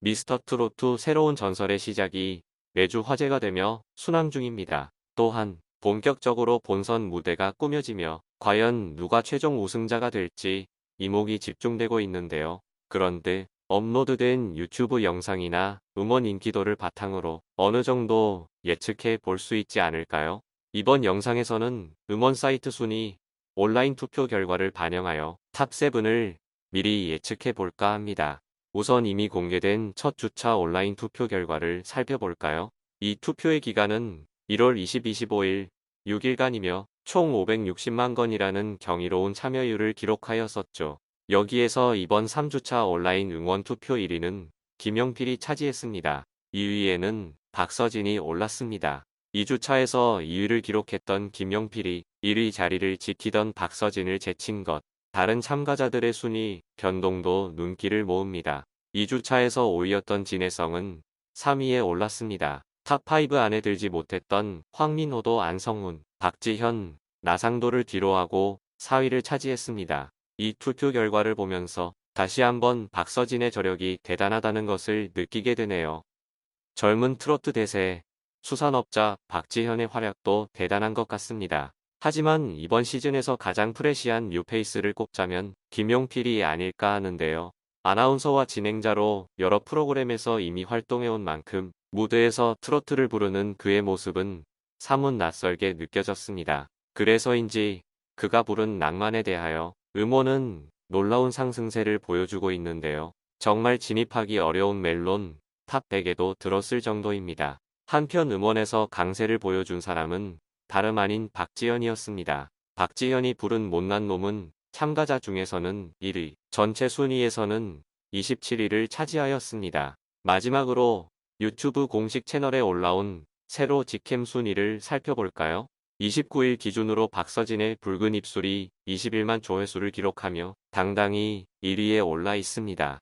미스터 트로트 새로운 전설의 시작이 매주 화제가 되며 순항 중입니다. 또한 본격적으로 본선 무대가 꾸며지며 과연 누가 최종 우승자가 될지 이목이 집중되고 있는데요. 그런데 업로드된 유튜브 영상이나 음원 인기도를 바탕으로 어느 정도 예측해 볼 수 있지 않을까요? 이번 영상에서는 음원 사이트 순위, 온라인 투표 결과를 반영하여 탑7을 미리 예측해 볼까 합니다. 우선 이미 공개된 첫 주차 온라인 투표 결과를 살펴볼까요? 이 투표의 기간은 1월 20, 25일 6일간이며 총 560만 건이라는 경이로운 참여율을 기록하였었죠. 여기에서 이번 3주차 온라인 응원 투표 1위는 김영필이 차지했습니다. 2위에는 박서진이 올랐습니다. 2주차에서 2위를 기록했던 김영필이 1위 자리를 지키던 박서진을 제친 것. 다른 참가자들의 순위 변동도 눈길을 모읍니다. 2주차에서 5위였던 진해성은 3위에 올랐습니다. 탑5 안에 들지 못했던 황민호도 안성훈, 박지현, 나상도를 뒤로하고 4위를 차지했습니다. 이 투표 결과를 보면서 다시 한번 박서진의 저력이 대단하다는 것을 느끼게 되네요. 젊은 트로트 대세, 수산업자 박지현의 활약도 대단한 것 같습니다. 하지만 이번 시즌에서 가장 프레시한 뉴페이스를 꼽자면 김용필이 아닐까 하는데요. 아나운서와 진행자로 여러 프로그램에서 이미 활동해온 만큼 무대에서 트로트를 부르는 그의 모습은 사뭇 낯설게 느껴졌습니다. 그래서인지 그가 부른 낭만에 대하여 음원은 놀라운 상승세를 보여주고 있는데요. 정말 진입하기 어려운 멜론 탑 100에도 들었을 정도입니다. 한편 음원에서 강세를 보여준 사람은 다름 아닌 박지현이었습니다. 박지현이 부른 못난 놈은 참가자 중에서는 1위, 전체 순위에서는 27위를 차지하였습니다. 마지막으로 유튜브 공식 채널에 올라온 새로 직캠 순위를 살펴볼까요? 29일 기준으로 박서진의 붉은 입술이 21만 조회수를 기록하며 당당히 1위에 올라 있습니다.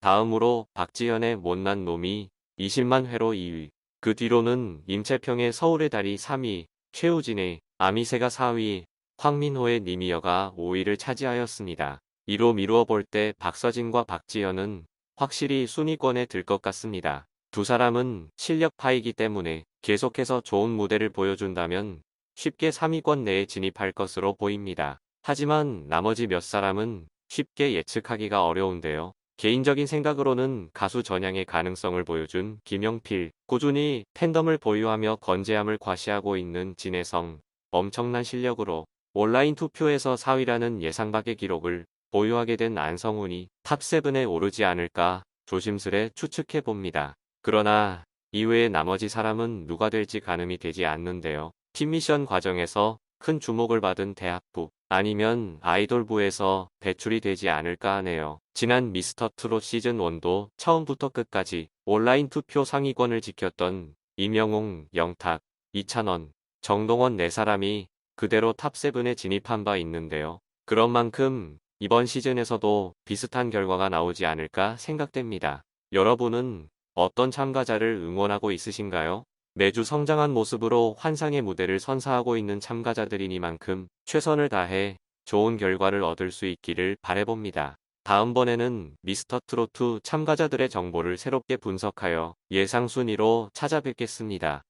다음으로 박지현의 못난 놈이 20만 회로 2위, 그 뒤로는 임채평의 서울의 달이 3위, 최우진의 아미새가 4위, 황민호의 니미여가 5위를 차지하였습니다. 이로 미루어 볼 때 박서진과 박지현은 확실히 순위권에 들 것 같습니다. 두 사람은 실력파이기 때문에 계속해서 좋은 무대를 보여준다면 쉽게 3위권 내에 진입할 것으로 보입니다. 하지만 나머지 몇 사람은 쉽게 예측하기가 어려운데요. 개인적인 생각으로는 가수 전향의 가능성을 보여준 김영필, 꾸준히 팬덤을 보유하며 건재함을 과시하고 있는 진혜성, 엄청난 실력으로 온라인 투표에서 4위라는 예상 밖의 기록을 보유하게 된 안성훈이 탑7에 오르지 않을까 조심스레 추측해 봅니다. 그러나 이외의 나머지 사람은 누가 될지 가늠이 되지 않는데요. 팀 미션 과정에서 큰 주목을 받은 대학부 아니면 아이돌부에서 배출이 되지 않을까 하네요. 지난 미스터 트롯 시즌 1도 처음부터 끝까지 온라인 투표 상위권을 지켰던 임영웅, 영탁, 이찬원, 정동원 네 사람이 그대로 탑7에 진입한 바 있는데요. 그런 만큼 이번 시즌에서도 비슷한 결과가 나오지 않을까 생각됩니다. 여러분은 어떤 참가자를 응원하고 있으신가요? 매주 성장한 모습으로 환상의 무대를 선사하고 있는 참가자들이니만큼 최선을 다해 좋은 결과를 얻을 수 있기를 바래봅니다. 다음번에는 미스터 트로트 참가자들의 정보를 새롭게 분석하여 예상 순위로 찾아뵙겠습니다.